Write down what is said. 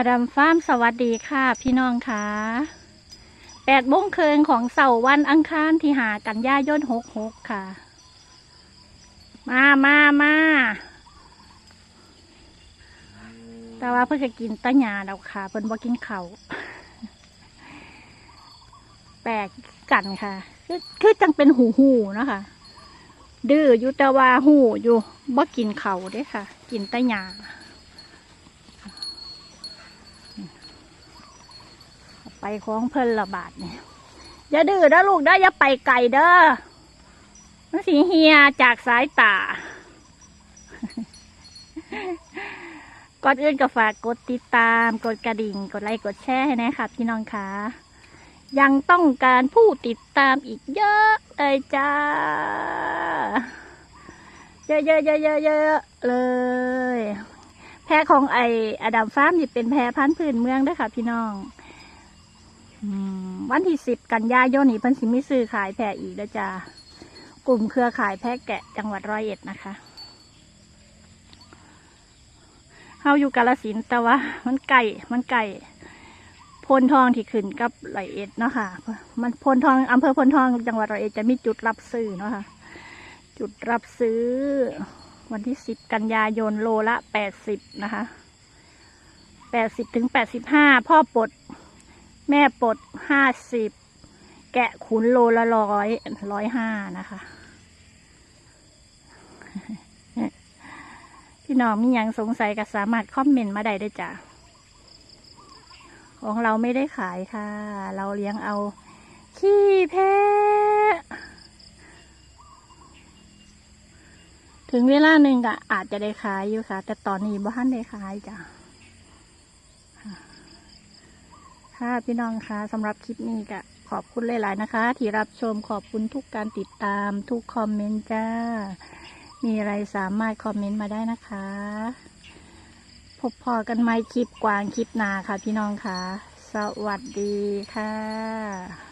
อดัมฟาร์มสวัสดีค่ะ พี่น้องค่ะแปดโมงคืนของเสาร์วันอังคารที่หากันย่าย่นหกหกค่ะ มามามาแต่ว่าเพื่อจะกินตะหยาดอกค่ะเพิ่นบ่กินเขาแปลกกันค่ะ คือคือจังเป็นหูหูนะคะดื้ออยู่แต่ว่าหูอยู่บ่กินเขาวเด้ค่ะ กินตะหยา ไป ของเพิ่นละบาทเนี่ยอย่าดื้อนะลูกนะอย่าไปไกลเด้อมันสีเฮียจากสายตา ก่อนอื่นก็ฝากกดติดตาม กดกระดิ่ง กดไลค์กดแชร์ให้นะคะพี่น้องคะยังต้องการผู้ติดตามอีกเยอะเลยจ้า เยอะเยอะเยอะเยอะเยอะเลย แพรของไออดัมฟาร์มนี่เป็นแพรพันธุ์พื้นเมืองด้วยค่ะพี่น้อง วันที่สิบกันยายนนี้พิ่นสิมีซื้อขายแพะอีกแล้วจ้ากลุ่มเครือข่ายแพะแกะจังหวัดร้อยเอ็ดนะคะเฮาอยู่กาลสินแต่ว่ามันไก่มันไก่พลทองที่ขึ้นกับร้อยเอ็ดเนาะค่ะ มันพลทองอำเภอพลทองจังหวัดร้อยเอ็ดจะมีจุดรับซื้อเนาะค่ะ จุดรับซื้อ วันที่สิบกันยายนโลละแปดสิบนะคะแปดสิบถึงแปดสิบห้าพ่อปลด แม่ปลดห้าสิบ แกะขุนโลละร้อยร้อยห้านะคะ พี่น้องมีหยังสงสัยก็สามารถคอมเมนต์มาได้ด้วยจ้ะ ของเราไม่ได้ขายค่ะ เราเลี้ยงเอา ขี้แพะ ถึงเวลาหนึ่งก็อาจจะได้ขายอยู่ค่ะ แต่ตอนนี้บ้านได้ขายจ้ะ ค่ะพี่น้องคะสำหรับคลิปนี้ก็ขอบคุณหลาย ๆ นะคะ ที่รับชมขอบคุณทุกการติดตามทุกคอมเมนต์จ้า มีอะไรสามารถคอมเมนต์มาได้นะคะ พบพอกันไหมคลิปกวางคลิปนาค่ะพี่น้องคะสวัสดีค่ะ